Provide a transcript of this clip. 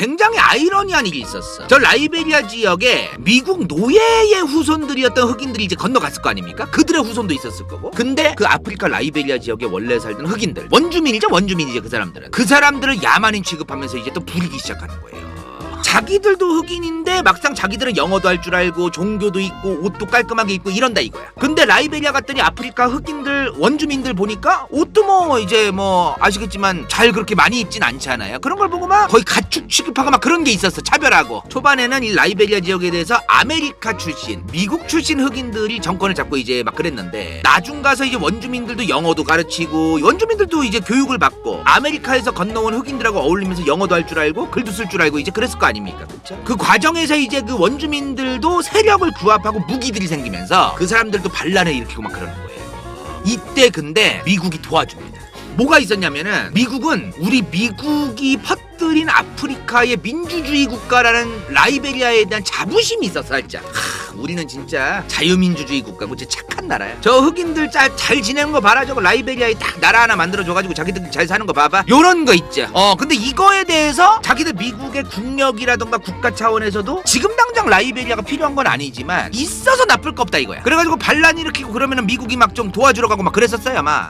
굉장히 아이러니한 일이 있었어. 저 라이베리아 지역에 미국 노예의 후손들이었던 흑인들이 이제 건너갔을 거 아닙니까? 그들의 후손도 있었을 거고. 근데 그 아프리카 라이베리아 지역에 원래 살던 흑인들, 원주민이죠, 원주민이죠, 그 사람들은. 그 사람들을 야만인 취급하면서 이제 또 부리기 시작하는 거예요. 자기들도 흑인인데 막상 자기들은 영어도 할 줄 알고 종교도 있고 옷도 깔끔하게 입고 이런다 이거야. 근데 라이베리아 갔더니 아프리카 흑인들 원주민들 보니까 옷도 뭐 이제 뭐 아시겠지만 잘 그렇게 많이 입진 않잖아요. 그런 걸 보고 막 거의 가축 취급하고 막 그런 게 있었어. 차별하고. 초반에는 이 라이베리아 지역에 대해서 아메리카 출신, 미국 출신 흑인들이 정권을 잡고 이제 막 그랬는데 나중 가서 이제 원주민들도 영어도 가르치고 원주민들도 이제 교육을 받고 아메리카에서 건너온 흑인들하고 어울리면서 영어도 할 줄 알고 글도 쓸 줄 알고 이제 그랬을 거 아 닙니까? 그쵸? 그 과정에서 이제 그 원주민들도 세력을 구합하고 무기들이 생기면서 그 사람들도 반란을 일으키고 막 그러는 거예요. 이때 근데 미국이 도와줍니다. 뭐가 있었냐면은 미국은 우리 미국이 퍼뜨린 아프리카의 민주주의 국가라는 라이베리아에 대한 자부심이 있었어 살짝. 하, 우리는 진짜 자유민주주의 국가고 진짜 착한 나라야. 저 흑인들 잘, 잘 지내는 거 봐라. 저거 라이베리아에 딱 나라 하나 만들어줘가지고 자기들 잘 사는 거 봐봐. 요런 거 있죠. 어 근데 이거에 대해서 자기들 미국의 국력이라던가 국가 차원에서도 지금 당장 라이베리아가 필요한 건 아니지만 있어서 나쁠 거 없다 이거야. 그래가지고 반란 일으키고 그러면은 미국이 막 좀 도와주러 가고 막 그랬었어요 아마.